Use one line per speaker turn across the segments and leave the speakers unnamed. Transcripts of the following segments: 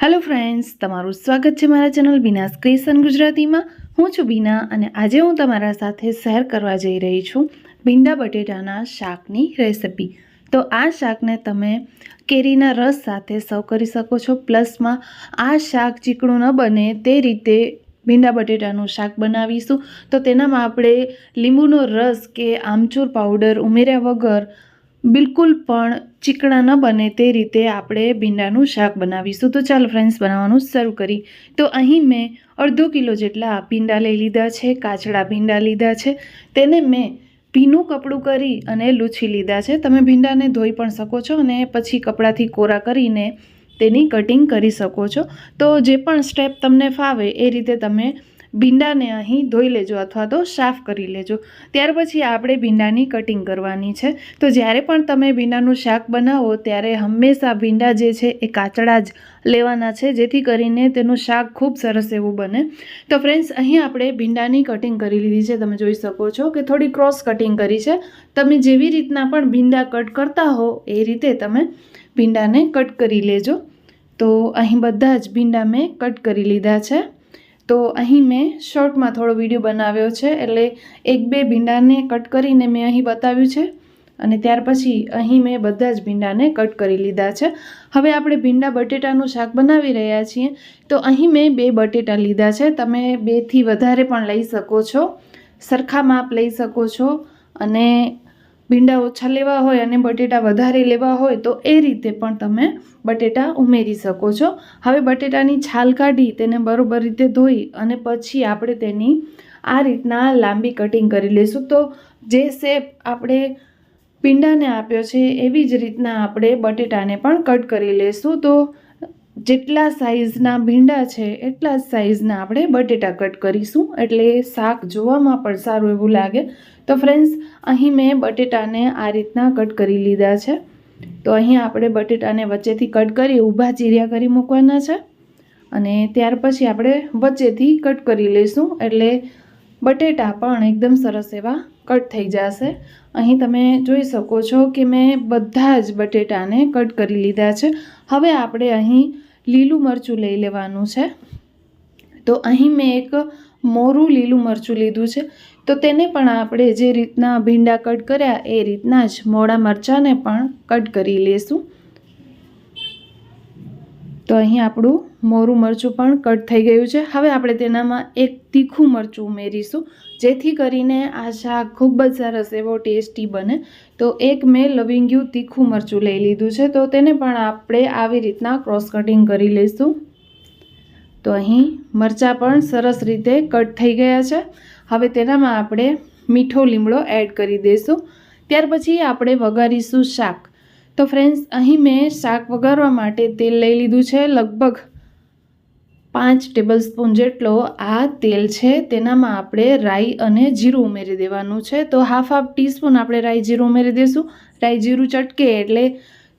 Hello friends તમારું સ્વાગત છે મારા ચેનલ બીના ક્રિએશન ગુજરાતીમાં. હું છું બીના અને આજે હું તમારા સાથે શેર કરવા જઈ રહી છું ભીંડા બટેટાના શાકની રેસિપી. તો આ શાકને તમે કેરીના રસ સાથે સર્વ કરી શકો છો, પ્લસમાં આ શાક ચીકણું ન બને તે રીતે ભીંડા બટેટાનું શાક બનાવીશું. તો તેનામાં આપણે લીંબુનો રસ કે આમચૂર પાવડર ઉમેર્યા વગર બિલકુલ, પણ ચીકણા ન બને તે રીતે આપણે ભીંડાનું શાક બનાવીશું. તો ચાલો ફ્રેન્ડ્સ બનાવવાનું શરૂ કરી. તો અહીં મેં અડધો કિલો જેટલા ભીંડા લઈ લીધા છે, કાચડા ભીંડા લીધા છે. તેને મેં ભીનું કપડું કરી અને લૂછી લીધા છે. તમે ભીંડાને ધોઈ પણ શકો છો અને પછી કપડાથી કોરા કરીને તેની કટિંગ કરી શકો છો. તો જે પણ સ્ટેપ તમને ફાવે એ રીતે તમે ભીંડાને અહીં ધોઈ લેજો અથવા તો સાફ કરી લેજો. ત્યાર પછી આપણે ભીંડાની કટિંગ કરવાની છે. તો જ્યારે પણ તમે ભીંડાનું શાક બનાવો, ત્યારે હંમેશા ભીંડા જે છે એ કાચડા જ લેવાના છે, જેથી કરીને તેનું શાક ખૂબ સરસ એવું બને. તો ફ્રેન્ડ્સ અહીં આપણે ભીંડાની કટિંગ કરી લીધી છે. તમે જોઈ શકો છો કે થોડી ક્રોસ કટિંગ કરી છે. તમે જેવી રીતના પણ ભીંડા કટ કરતા હો, એ રીતે તમે ભીંડાને કટ કરી લેજો. તો અહીં બધા જ ભીંડા મેં કટ કરી લીધા છે. તો અહીં મેં શોર્ટમાં થોડો વીડિયો બનાવ્યો છે, એટલે એક બે ભીંડાને કટ કરીને મેં અહીં બતાવ્યું છે અને ત્યાર પછી અહીં મેં બધા જ ભીંડાને કટ કરી લીધા છે. હવે આપણે ભીંડા બટેટાનું શાક બનાવી રહ્યા છીએ, તો અહીં મેં બે બટેટા લીધા છે, તમે બેથી વધારે પણ લઈ શકો છો, સરખા માપ લઈ શકો છો અને ભીંડા ઓછા લેવા હોય અને બટેટા વધારે લેવા હોય તો એ રીતે પણ તમે બટેટા ઉમેરી શકો છો. હવે બટેટાની છાલ કાઢી તેને બરોબર રીતે ધોઈ અને પછી આપણે તેની આ રીતના લાંબી કટિંગ કરી લઈશું. તો જે શેપ આપણે ભીંડાને આપ્યો છે એવી જ રીતના આપણે બટેટાને પણ કટ કરી લઈશું. તો જેટલા સાઇઝના ભીંડા છે, એટલા જ સાઇઝના આપણે બટેટા કટ કરીશું. એટલે શાક જોવામાં પણ સારું એવું લાગે. તો ફ્રેન્ડ્સ અહીં મેં બટેટાને આ રીતના કટ કરી લીધા છે. તો અહીં આપણે બટેટાને વચ્ચેથી કટ કરી, ઊભા ચીરિયા કરી મૂકવાના છે. અને ત્યાર પછી આપણે વચ્ચેથી કટ કરી લઈશું. એટલે બટેટા પણ એકદમ સરસ એવા કટ થઈ જશે. અહીં તમે જોઈ શકો છો કે મેં બધા જ બટેટાને કટ કરી લીધા છે. હવે આપણે અહીં લીલું મરચું લઈ લેવાનું છે. તો અહીં મેં એક મોરું લીલું મરચું લીધું છે. તો તેને પણ આપણે જે રીતના ભીંડા કટ કર્યા એ રીતના જ મોડા મરચાંને પણ કટ કરી લેશું. તો અહીં આપણું મોરું મરચું પણ કટ થઈ ગયું છે. હવે આપણે તેનામાં એક તીખું મરચું ઉમેરીશું, જેથી કરીને આ શાક ખૂબ જ સરસ એવો ટેસ્ટી બને. તો એક મેં લવિંગ્યું તીખું મરચું લઈ લીધું છે, તો તેને પણ આપણે આવી રીતના ક્રોસ કટિંગ કરી લઈશું. તો અહીં મરચાં પણ સરસ રીતે કટ થઈ ગયા છે. હવે તેનામાં આપણે મીઠો લીમડો એડ કરી દઈશું ત્યાર પછી આપણે વઘારીશું શાક. તો ફ્રેન્ડ્સ અહીં મેં શાક વઘારવા માટે તેલ લઈ લીધું છે, લગભગ પાંચ ટેબલ સ્પૂન જેટલો આ તેલ છે, તેનામાં આપણે રાઈ અને જીરું ઉમેરી દેવાનું છે. તો હાફ હાફ ટીસ્પૂન આપણે રાઈ જીરું ઉમેરી દઈશું રાઈ જીરું ચટકે એટલે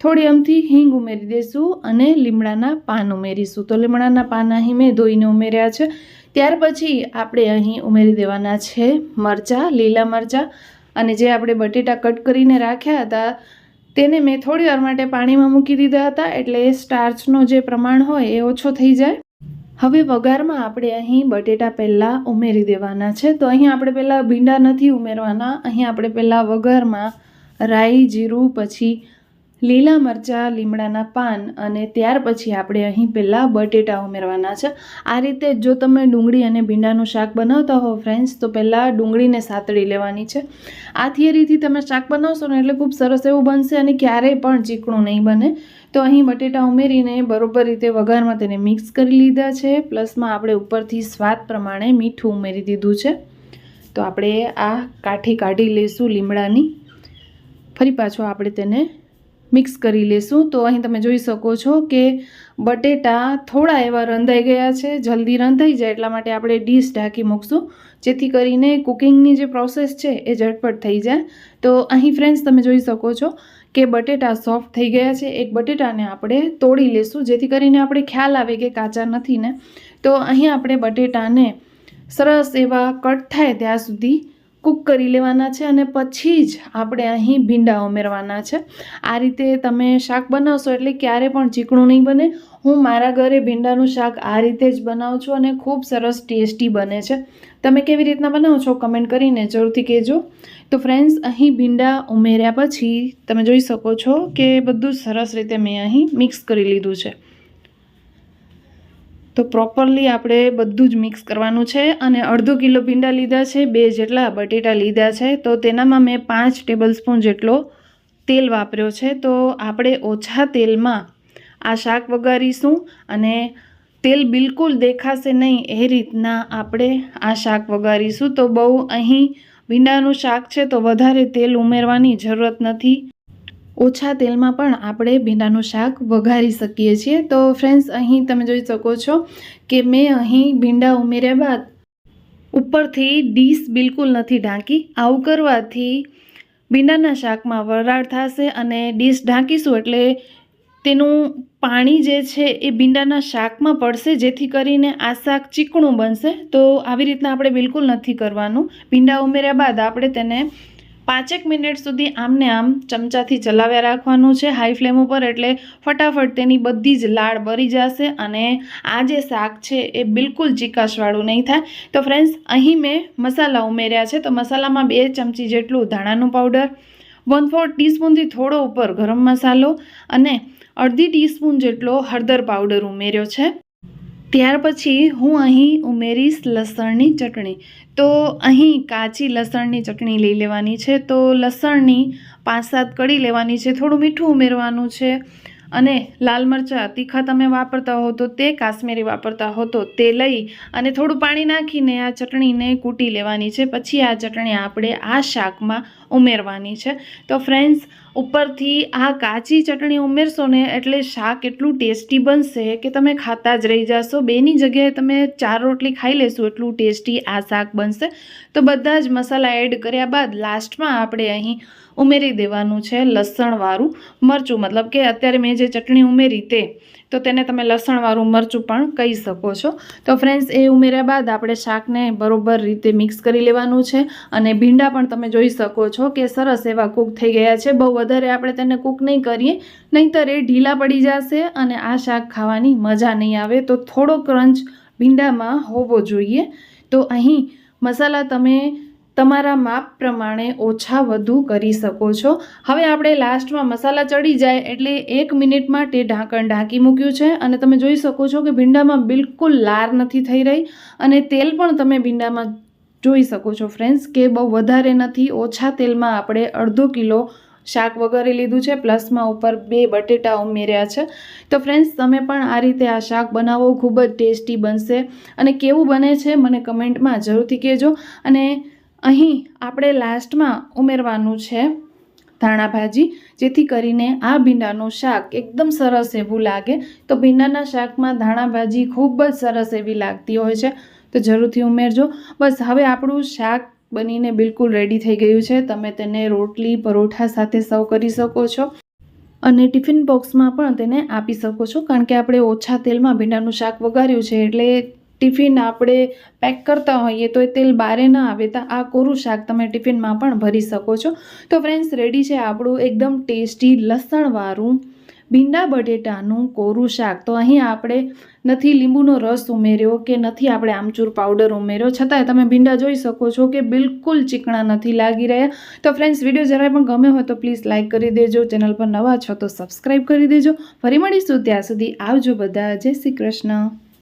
થોડી અમથી હિંગ ઉમેરી દઈશું અને લીમડાના પાન ઉમેરીશું. તો લીમડાના પાન અહીં મેં ધોઈને ઉમેર્યા છે. ત્યાર પછી આપણે અહીં ઉમેરી દેવાના છે મરચાં, લીલા મરચાં. અને જે આપણે બટેટા કટ કરીને રાખ્યા હતા, તેને મેં થોડી વાર માટે પાણીમાં મૂકી દીધા હતા. એટલે સ્ટાર્ચનો જે પ્રમાણ હોય એ ઓછો થઈ જાય. હવે વઘારમાં આપણે અહીં બટેટા પહેલાં ઉમેરી દેવાના છે. તો અહીં આપણે પહેલાં ભીંડા નથી ઉમેરવાના. અહીં આપણે પહેલાં વઘારમાં રાઈ, જીરું, પછી લીલા મરચાં, લીમડાના પાન અને ત્યાર પછી આપણે અહીં પહેલાં બટેટા ઉમેરવાના છે. આ રીતે જો તમે ડુંગળી અને ભીંડાનું શાક બનાવતા હો ફ્રેન્ડ્સ, તો પહેલાં ડુંગળીને સાતળી લેવાની છે. આ થિયરીથી તમે શાક બનાવશો ને એટલે ખૂબ સરસ એવું બનશે અને ક્યારેય પણ ચીકણું નહીં બને. તો અહીં બટેટા ઉમેરીને બરોબર રીતે વઘારમાં તેને મિક્સ કરી લીધા છે. પ્લસમાં આપણે ઉપરથી સ્વાદ પ્રમાણે મીઠું ઉમેરી દીધું છે. તો આપણે આ કાઠી કાઢી લઈશું લીમડાની. ફરી પાછો આપણે તેને મિક્સ કરી લેશું. તો અહીં તમે જોઈ શકો છો કે બટેટા થોડા એવા રંધાઈ ગયા છે. જલ્દી રંધાઈ જાય એટલા માટે આપણે ડીશ ઢાંકી મૂકશું. જેથી કરીને કુકિંગની જે પ્રોસેસ છે એ ઝટપટ થઈ જાય. તો અહીં ફ્રેન્ડ્સ તમે જોઈ શકો છો કે બટેટા સોફ્ટ થઈ ગયા છે, એક બટેટાને આપણે તોડી લેશું. જેથી કરીને આપણે ખ્યાલ આવે કે કાચા નથી ને. તો અહીં આપણે બટેટાને સરસ એવા કટ થાય ત્યાં સુધી કૂક કરી લેવાના છે અને પછી જ આપણે અહીં ભીંડા ઉમેરવાના છે. આ રીતે તમે શાક બનાવશો એટલે ક્યારે પણ ચીકણું નહીં બને. હું મારા ઘરે ભીંડાનું શાક આ રીતે જ બનાવું છું અને ખૂબ સરસ ટેસ્ટી બને છે. તમે કેવી રીતના બનાવો છો કમેન્ટ કરીને જરૂરથી કહેજો. તો ફ્રેન્ડ્સ, અહીં ભીંડા ઉમેર્યા પછી તમે જોઈ શકો છો કે બધું સરસ રીતે મેં અહીં મિક્સ કરી લીધું છે. તો પ્રોપરલી આપણે બધું જ મિક્સ કરવાનું છે અને અડધો કિલો ભીંડા લીધા છે, બે જેટલા બટેટા લીધા છે, તો તેનામાં મેં પાંચ ટેબલ સ્પૂન જેટલો તેલ વાપર્યો છે. તો આપણે ઓછા તેલમાં આ શાક વઘારીશું અને તેલ બિલકુલ દેખાશે નહીં એ રીતના આપણે આ શાક વઘારીશું. તો બહુ અહીં ભીંડાનું શાક છે, તો વધારે તેલ ઉમેરવાની જરૂરત નથી. ઓછા તેલમાં પણ આપણે ભીંડાનું શાક વઘારી શકીએ છીએ. તો ફ્રેન્ડ્સ અહીં તમે જોઈ શકો છો કે મેં અહીં ભીંડા ઉમેર્યા બાદ ઉપરથી ડીશ બિલકુલ નથી ઢાંકી. આવું કરવાથી ભીંડાના શાકમાં વરાળ થશે અને ડીશ ઢાંકીશું એટલે તેનું પાણી જે છે એ ભીંડાના શાકમાં પડશે, જેથી કરીને આ શાક ચીકણું બનશે. તો આવી રીતના આપણે બિલકુલ નથી કરવાનું. ભીંડા ઉમેર્યા બાદ આપણે તેને પાંચેક મિનિટ સુધી આમને આમ ચમચાથી ચલાવ્યા રાખવાનું છે હાઈ ફ્લેમ ઉપર એટલે ફટાફટ તેની બધી જ લાળ બળી જશે અને આ જે શાક છે એ બિલકુલ ચીકાશવાળું નહીં થાય. તો ફ્રેન્ડ્સ અહીં મેં મસાલા ઉમેર્યા છે. તો મસાલામાં બે ચમચી જેટલું ધાણાનું પાવડર વન ફોર ટીસ્પૂનથી થોડો ઉપર ગરમ મસાલો અને અડધી ટીસ્પૂન જેટલો હળદર પાવડર ઉમેર્યો છે. ત્યાર પછી હું અહીં ઉમેરીશ લસણની ચટણી. તો અહીં કાચી લસણની ચટણી લઈ લેવાની છે. તો લસણની પાંચ સાત કળી લેવાની છે. થોડું મીઠું ઉમેરવાનું છે. અને લાલ મરચાં, તીખા તમે વાપરતા હો તો તે કાશ્મીરી વાપરતા હો તો તે લઈ અને થોડું પાણી નાખીને આ ચટણીને કૂટી લેવાની છે. પછી આ ચટણી આપણે આ શાકમાં ઉમેરવાની છે. તો ફ્રેન્ડ્સ ઉપરથી આ કાચી ચટણી ઉમેરશો ને એટલે શાક એટલું ટેસ્ટી બનશે કે તમે ખાતા જ રહી જશો. બેની જગ્યાએ તમે ચાર રોટલી ખાઈ લેશો, એટલું ટેસ્ટી આ શાક બનશે. તો બધા જ મસાલા એડ કર્યા બાદ લાસ્ટમાં આપણે અહીં ઉમેરી દેવાનું છે લસણવાળું મરચું. મતલબ કે અત્યારે મેં જે ચટણી ઉમેરી તે તો તેને તમે લસણવાળું મરચું પણ કહી શકો છો. તો ફ્રેન્ડ્સ એ ઉમેર્યા બાદ આપણે શાકને બરોબર રીતે મિક્સ કરી લેવાનું છે અને ભીંડા પણ તમે જોઈ શકો છો કે સરસ એવા કૂક થઈ ગયા છે. બહુ વધારે આપણે તેને કૂક નહીં કરીએ, નહીંતર એ ઢીલા પડી જશે અને આ શાક ખાવાની મજા નહીં આવે. તો થોડો ક્રંચ ભીંડામાં હોવો જોઈએ. તો અહીં મસાલા તમે તમારા માપ પ્રમાણે ઓછા વધુ કરી શકો છો. હવે આપણે લાસ્ટમાં મસાલા ચડી જાય એટલે એક મિનિટ માટે ઢાંકણ ઢાંકી મૂક્યું છે અને તમે જોઈ શકો છો કે ભીંડામાં બિલકુલ લાર નથી થઈ રહી અને તેલ પણ તમે ભીંડામાં જોઈ શકો છો ફ્રેન્ડ્સ કે બહુ વધારે નથી. ઓછા તેલમાં આપણે અડધો કિલો શાક વગેરે લીધું છે. પ્લસમાં ઉપર બે બટેટા ઉમેર્યા છે. તો ફ્રેન્ડ્સ, તમે પણ આ રીતે આ શાક બનાવો. ખૂબ જ ટેસ્ટી બનશે અને કેવું બને છે મને કમેન્ટમાં જરૂરથી કહેજો. અને અહીં આપણે લાસ્ટમાં ઉમેરવાનું છે ધાણા ભાજી જેથી કરીને આ ભીંડાનું શાક એકદમ સરસ એવું લાગે. તો ભીંડાના શાકમાં ધાણા ભાજી ખૂબ જ સરસ એવી લાગતી હોય છે. તો જરૂરથી ઉમેરજો. બસ હવે આપણું શાક બનીને બિલકુલ રેડી થઈ ગયું છે. તમે તેને રોટલી, પરોઠા સાથે સર્વ કરી શકો છો. અને ટિફિન બોક્સમાં પણ તેને આપી શકો છો. કારણ કે આપણે ઓછા તેલમાં ભીંડાનું શાક વઘાર્યું છે એટલે ટિફિન આપણે પેક કરતા હોઈએ તો એ તેલ બારે ના આવે, તો આ કોરું શાક તમે ટિફિનમાં પણ ભરી શકો છો. તો ફ્રેન્ડ્સ રેડી છે આપણું એકદમ ટેસ્ટી લસણવાળું ભીંડા બટેટાનું કોરું શાક. તો અહીં આપણે નથી લીંબુનો રસ ઉમેર્યો કે નથી આપણે આમચૂર પાવડર ઉમેર્યો. છતાંય તમે ભીંડા જોઈ શકો છો કે બિલકુલ ચીકણા નથી લાગી રહ્યા. તો ફ્રેન્ડ્સ વીડિયો જરાય પણ ગમે હોય તો પ્લીઝ લાઇક કરી દેજો. ચેનલ પર નવા છો તો સબસ્ક્રાઈબ કરી દેજો. ફરી મળીશું ત્યાં સુધી આવજો બધા. જય શ્રી કૃષ્ણ.